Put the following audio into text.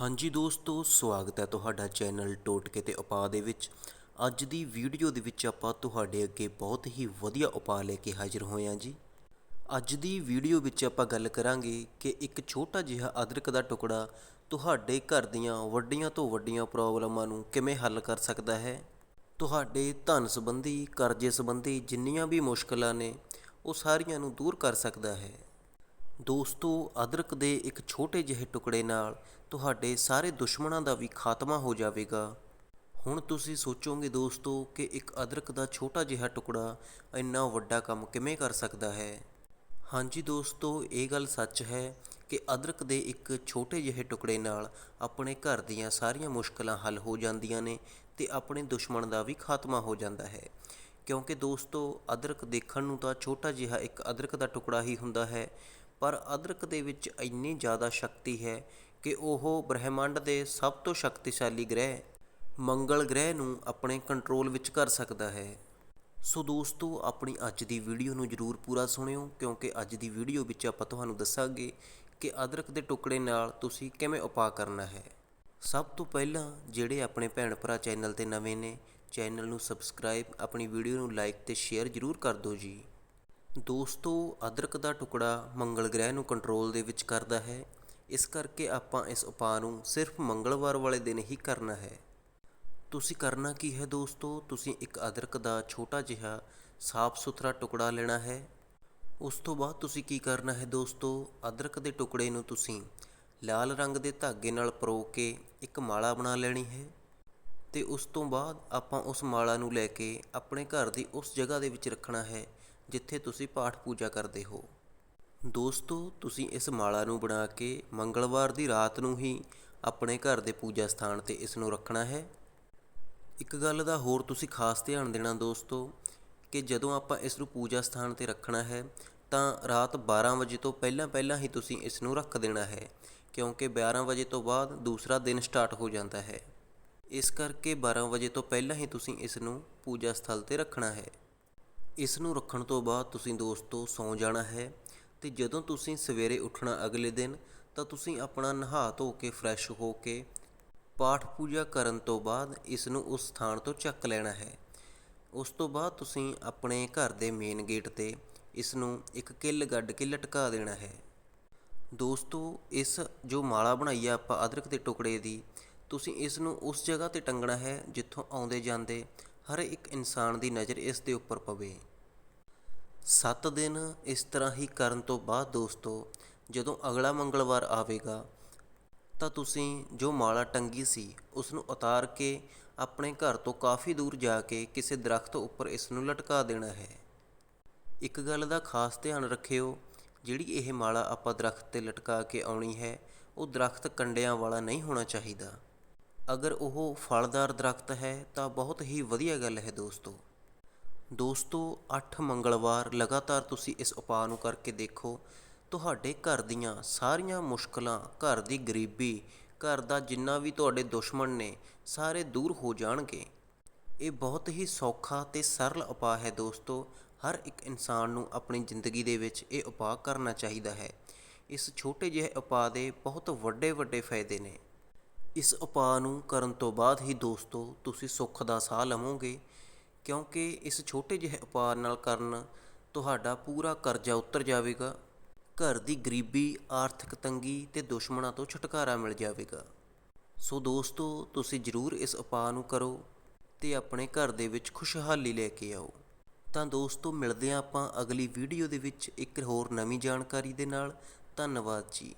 ਹਾਂਜੀ ਦੋਸਤੋ, ਸਵਾਗਤ ਹੈ ਤੁਹਾਡਾ ਚੈਨਲ ਟੋਟਕੇ ਤੇ ਉਪਾਅ ਦੇ ਵਿੱਚ। ਅੱਜ ਦੀ ਵੀਡੀਓ ਦੇ ਵਿੱਚ ਆਪਾਂ ਤੁਹਾਡੇ ਅੱਗੇ ਬਹੁਤ ਹੀ ਵਧੀਆ ਉਪਾਅ ਲੈ ਕੇ ਹਾਜ਼ਰ ਹੋਏ ਹਾਂ ਜੀ। ਅੱਜ ਦੀ ਵੀਡੀਓ ਵਿੱਚ ਆਪਾਂ ਗੱਲ ਕਰਾਂਗੇ ਕਿ ਇੱਕ ਛੋਟਾ ਜਿਹਾ ਅਦਰਕ ਦਾ ਟੁਕੜਾ ਤੁਹਾਡੇ ਘਰ ਦੀਆਂ ਵੱਡੀਆਂ ਤੋਂ ਵੱਡੀਆਂ ਪ੍ਰੋਬਲਮਾਂ ਨੂੰ ਕਿਵੇਂ ਹੱਲ ਕਰ ਸਕਦਾ ਹੈ? ਤੁਹਾਡੇ ਧਨ ਸੰਬੰਧੀ, ਕਰਜ਼ੇ ਸੰਬੰਧੀ ਜਿੰਨੀਆਂ ਵੀ ਮੁਸ਼ਕਲਾਂ ਨੇ, ਉਹ ਸਾਰੀਆਂ ਨੂੰ ਦੂਰ ਕਰ ਸਕਦਾ ਹੈ। ਦੋਸਤੋ, ਅਦਰਕ ਦੇ ਇੱਕ ਛੋਟੇ ਜਿਹੇ ਟੁਕੜੇ ਨਾਲ ਤੁਹਾਡੇ ਸਾਰੇ ਦੁਸ਼ਮਣਾਂ ਦਾ ਵੀ ਖਾਤਮਾ ਹੋ ਜਾਵੇਗਾ। ਹੁਣ ਤੁਸੀਂ ਸੋਚੋਗੇ ਦੋਸਤੋ ਕਿ ਇੱਕ ਅਦਰਕ ਦਾ ਛੋਟਾ ਜਿਹਾ ਟੁਕੜਾ ਇੰਨਾ ਵੱਡਾ ਕੰਮ ਕਿਵੇਂ ਕਰ ਸਕਦਾ ਹੈ? ਹਾਂਜੀ ਦੋਸਤੋ, ਇਹ ਗੱਲ ਸੱਚ ਹੈ ਕਿ ਅਦਰਕ ਦੇ ਇੱਕ ਛੋਟੇ ਜਿਹੇ ਟੁਕੜੇ ਨਾਲ ਆਪਣੇ ਘਰ ਦੀਆਂ ਸਾਰੀਆਂ ਮੁਸ਼ਕਲਾਂ ਹੱਲ ਹੋ ਜਾਂਦੀਆਂ ਨੇ ਤੇ ਆਪਣੇ ਦੁਸ਼ਮਣ ਦਾ ਵੀ ਖਾਤਮਾ ਹੋ ਜਾਂਦਾ ਹੈ। ਕਿਉਂਕਿ ਦੋਸਤੋ, ਅਦਰਕ ਦੇਖਣ ਨੂੰ ਤਾਂ ਛੋਟਾ ਜਿਹਾ ਇੱਕ ਅਦਰਕ ਦਾ ਟੁਕੜਾ ਹੀ ਹੁੰਦਾ ਹੈ। ਪਰ ਅਦਰਕ ਦੇ ਵਿੱਚ ਇੰਨੀ ਜ਼ਿਆਦਾ ਸ਼ਕਤੀ ਹੈ ਕਿ ਉਹ ਬ੍ਰਹਿਮੰਡ ਦੇ ਸਭ ਤੋਂ ਸ਼ਕਤੀਸ਼ਾਲੀ ਗ੍ਰਹਿ, ਮੰਗਲ ਗ੍ਰਹਿ ਨੂੰ ਆਪਣੇ ਕੰਟਰੋਲ ਵਿੱਚ ਕਰ ਸਕਦਾ ਹੈ। ਸੋ ਦੋਸਤੋ, ਆਪਣੀ ਅੱਜ ਦੀ ਵੀਡੀਓ ਨੂੰ ਜਰੂਰ ਪੂਰਾ ਸੁਣਿਓ, ਕਿਉਂਕਿ ਅੱਜ ਦੀ ਵੀਡੀਓ ਵਿੱਚ ਆਪਾਂ ਤੁਹਾਨੂੰ ਦੱਸਾਂਗੇ ਕਿ ਅਦਰਕ ਦੇ ਟੁਕੜੇ ਨਾਲ ਤੁਸੀਂ ਕਿਵੇਂ ਉਪਾਅ ਕਰਨਾ ਹੈ। ਸਭ ਤੋਂ ਪਹਿਲਾਂ ਜਿਹੜੇ ਆਪਣੇ ਭੈਣ ਭਰਾ ਚੈਨਲ ਤੇ ਨਵੇਂ ਨੇ, ਚੈਨਲ ਨੂੰ ਸਬਸਕ੍ਰਾਈਬ, ਆਪਣੀ ਵੀਡੀਓ ਨੂੰ ਲਾਈਕ ਤੇ ਸ਼ੇਅਰ ਜਰੂਰ ਕਰ ਦਿਓ ਜੀ। ਦੋਸਤੋ, ਅਦਰਕ ਦਾ ਟੁਕੜਾ ਮੰਗਲ ਗ੍ਰਹਿ ਨੂੰ ਕੰਟਰੋਲ ਦੇ ਵਿੱਚ ਕਰਦਾ ਹੈ। ਇਸ ਕਰਕੇ ਆਪਾਂ ਇਸ ਉਪਾਅ ਨੂੰ ਸਿਰਫ ਮੰਗਲਵਾਰ ਵਾਲੇ ਦਿਨ ਹੀ ਕਰਨਾ ਹੈ। ਤੁਸੀਂ ਕਰਨਾ ਕੀ ਹੈ ਦੋਸਤੋ? ਤੁਸੀਂ ਇੱਕ ਅਦਰਕ ਦਾ ਛੋਟਾ ਜਿਹਾ ਸਾਫ਼ ਸੁਥਰਾ ਟੁਕੜਾ ਲੈਣਾ ਹੈ। ਉਸ ਤੋਂ ਬਾਅਦ ਤੁਸੀਂ ਕੀ ਕਰਨਾ ਹੈ ਦੋਸਤੋ? ਅਦਰਕ ਦੇ ਟੁਕੜੇ ਨੂੰ ਤੁਸੀਂ ਲਾਲ ਰੰਗ ਦੇ ਧਾਗੇ ਨਾਲ ਪਰੋ ਕੇ ਇੱਕ ਮਾਲਾ ਬਣਾ ਲੈਣੀ ਹੈ ਤੇ ਉਸ ਤੋਂ ਬਾਅਦ ਆਪਾਂ ਉਸ ਮਾਲਾ ਨੂੰ ਲੈ ਕੇ ਆਪਣੇ ਘਰ ਦੀ ਉਸ ਜਗ੍ਹਾ ਦੇ ਵਿੱਚ ਰੱਖਣਾ ਹੈ। ਜਿੱਥੇ ਤੁਸੀਂ ਪਾਠ ਪੂਜਾ ਕਰਦੇ ਹੋ। ਦੋਸਤੋ, ਤੁਸੀਂ ਇਸ ਮਾਲਾ ਨੂੰ ਬਣਾ ਕੇ ਮੰਗਲਵਾਰ ਦੀ ਰਾਤ ਨੂੰ ਹੀ ਆਪਣੇ ਘਰ ਦੇ ਪੂਜਾ ਸਥਾਨ ਤੇ ਇਸ ਨੂੰ ਰੱਖਣਾ ਹੈ। ਇੱਕ ਗੱਲ ਦਾ ਹੋਰ ਤੁਸੀਂ ਖਾਸ ਧਿਆਨ ਦੇਣਾ ਦੋਸਤੋ, ਕਿ ਜਦੋਂ ਆਪਾਂ ਇਸ ਨੂੰ ਪੂਜਾ ਸਥਾਨ ਤੇ ਰੱਖਣਾ ਹੈ, ਤਾਂ ਰਾਤ 12 ਵਜੇ ਤੋਂ ਪਹਿਲਾਂ ਪਹਿਲਾਂ ਹੀ ਤੁਸੀਂ ਇਸ ਨੂੰ ਰੱਖ ਦੇਣਾ ਹੈ, ਕਿਉਂਕਿ 12 ਵਜੇ ਤੋਂ ਬਾਅਦ ਦੂਸਰਾ ਦਿਨ ਸਟਾਰਟ ਹੋ ਜਾਂਦਾ ਹੈ। ਇਸ ਕਰਕੇ 12 ਵਜੇ ਤੋਂ ਪਹਿਲਾਂ ਹੀ ਤੁਸੀਂ ਇਸ ਨੂੰ ਪੂਜਾ ਸਥਲ ਤੇ ਰੱਖਣਾ ਹੈ। ਇਸ ਨੂੰ ਰੱਖਣ ਤੋਂ ਬਾਅਦ ਤੁਸੀਂ ਦੋਸਤੋ ਸੌਂ ਜਾਣਾ ਹੈ ਅਤੇ ਜਦੋਂ ਤੁਸੀਂ ਸਵੇਰੇ ਉੱਠਣਾ ਅਗਲੇ ਦਿਨ, ਤਾਂ ਤੁਸੀਂ ਆਪਣਾ ਨਹਾ ਧੋ ਕੇ ਫਰੈਸ਼ ਹੋ ਕੇ ਪਾਠ ਪੂਜਾ ਕਰਨ ਤੋਂ ਬਾਅਦ ਇਸ ਨੂੰ ਉਸ ਸਥਾਨ ਤੋਂ ਚੱਕ ਲੈਣਾ ਹੈ। ਉਸ ਤੋਂ ਬਾਅਦ ਤੁਸੀਂ ਆਪਣੇ ਘਰ ਦੇ ਮੇਨ ਗੇਟ ਤੇ ਇਸ ਨੂੰ ਇੱਕ ਕਿੱਲ ਗੱਡ ਕੇ ਲਟਕਾ ਦੇਣਾ ਹੈ। ਦੋਸਤੋ, ਇਸ ਜੋ ਮਾਲਾ ਬਣਾਈ ਆ ਆਪਾਂ ਅਦਰਕ ਦੇ ਟੁਕੜੇ ਦੀ, ਤੁਸੀਂ ਇਸ ਨੂੰ ਉਸ ਜਗ੍ਹਾ ਤੇ ਟੰਗਣਾ ਹੈ ਜਿੱਥੋਂ ਆਉਂਦੇ ਜਾਂਦੇ ਹਰ ਇੱਕ ਇਨਸਾਨ ਦੀ ਨਜ਼ਰ ਇਸ ਦੇ ਉੱਪਰ ਪਵੇ। 7 ਦਿਨ ਇਸ ਤਰ੍ਹਾਂ ਹੀ ਕਰਨ ਤੋਂ ਬਾਅਦ ਦੋਸਤੋ, ਜਦੋਂ ਅਗਲਾ ਮੰਗਲਵਾਰ ਆਵੇਗਾ, ਤਾਂ ਤੁਸੀਂ ਜੋ ਮਾਲਾ ਟੰਗੀ ਸੀ ਉਸ ਨੂੰ ਉਤਾਰ ਕੇ ਆਪਣੇ ਘਰ ਤੋਂ ਕਾਫੀ ਦੂਰ ਜਾ ਕੇ ਕਿਸੇ ਦਰਖਤ ਉੱਪਰ ਇਸ ਨੂੰ ਲਟਕਾ ਦੇਣਾ ਹੈ। ਇੱਕ ਗੱਲ ਦਾ ਖਾਸ ਧਿਆਨ ਰੱਖਿਓ, ਜਿਹੜੀ ਇਹ ਮਾਲਾ ਆਪਾਂ ਦਰਖਤ ਤੇ ਲਟਕਾ ਕੇ ਆਉਣੀ ਹੈ, ਉਹ ਦਰਖਤ ਕੰਡਿਆਂ ਵਾਲਾ ਨਹੀਂ ਹੋਣਾ ਚਾਹੀਦਾ। ਅਗਰ ਉਹ ਫਲਦਾਰ ਦਰੱਖਤ ਹੈ ਤਾਂ ਬਹੁਤ ਹੀ ਵਧੀਆ ਗੱਲ ਹੈ ਦੋਸਤੋ। ਦੋਸਤੋ 8 ਮੰਗਲਵਾਰ ਲਗਾਤਾਰ ਤੁਸੀਂ ਇਸ ਉਪਾਅ ਨੂੰ ਕਰਕੇ ਦੇਖੋ, ਤੁਹਾਡੇ ਘਰ ਦੀਆਂ ਸਾਰੀਆਂ ਮੁਸ਼ਕਲਾਂ, ਘਰ ਦੀ ਗਰੀਬੀ, ਘਰ ਦਾ ਜਿੰਨਾ ਵੀ ਤੁਹਾਡੇ ਦੁਸ਼ਮਣ ਨੇ, ਸਾਰੇ ਦੂਰ ਹੋ ਜਾਣਗੇ। ਇਹ ਬਹੁਤ ਹੀ ਸੌਖਾ ਤੇ ਸਰਲ ਉਪਾਅ ਹੈ ਦੋਸਤੋ। ਹਰ ਇੱਕ ਇਨਸਾਨ ਨੂੰ ਆਪਣੀ ਜ਼ਿੰਦਗੀ ਦੇ ਵਿੱਚ ਇਹ ਉਪਾਅ ਕਰਨਾ ਚਾਹੀਦਾ ਹੈ। ਇਸ ਛੋਟੇ ਜਿਹੇ ਉਪਾਅ ਦੇ ਬਹੁਤ ਵੱਡੇ ਵੱਡੇ ਫਾਇਦੇ ਨੇ। ਇਸ ਉਪਾਅ ਨੂੰ ਕਰਨ ਤੋਂ ਬਾਅਦ ਹੀ ਦੋਸਤੋ ਤੁਸੀਂ ਸੁੱਖ ਦਾ ਸਾਹ ਲਵੋਗੇ, ਕਿਉਂਕਿ ਇਸ ਛੋਟੇ ਜਿਹੇ ਉਪਾਅ ਨਾਲ ਕਰਨ ਤੁਹਾਡਾ ਪੂਰਾ ਕਰਜ਼ਾ ਉਤਰ ਜਾਵੇਗਾ, ਘਰ ਦੀ ਗਰੀਬੀ, ਆਰਥਿਕ ਤੰਗੀ ਤੇ ਦੁਸ਼ਮਣਾਂ ਤੋਂ ਛੁਟਕਾਰਾ ਮਿਲ ਜਾਵੇਗਾ। ਸੋ ਦੋਸਤੋ ਤੁਸੀਂ ਜ਼ਰੂਰ ਇਸ ਉਪਾਅ ਨੂੰ ਕਰੋ ਤੇ ਆਪਣੇ ਘਰ ਦੇ ਵਿੱਚ ਖੁਸ਼ਹਾਲੀ ਲੈ ਕੇ ਆਓ। ਤਾਂ ਦੋਸਤੋ ਮਿਲਦੇ ਹਾਂ ਆਪਾਂ ਅਗਲੀ ਵੀਡੀਓ ਦੇ ਵਿੱਚ ਇੱਕ ਹੋਰ ਨਵੀਂ ਜਾਣਕਾਰੀ ਦੇ ਨਾਲ। ਧੰਨਵਾਦ ਜੀ।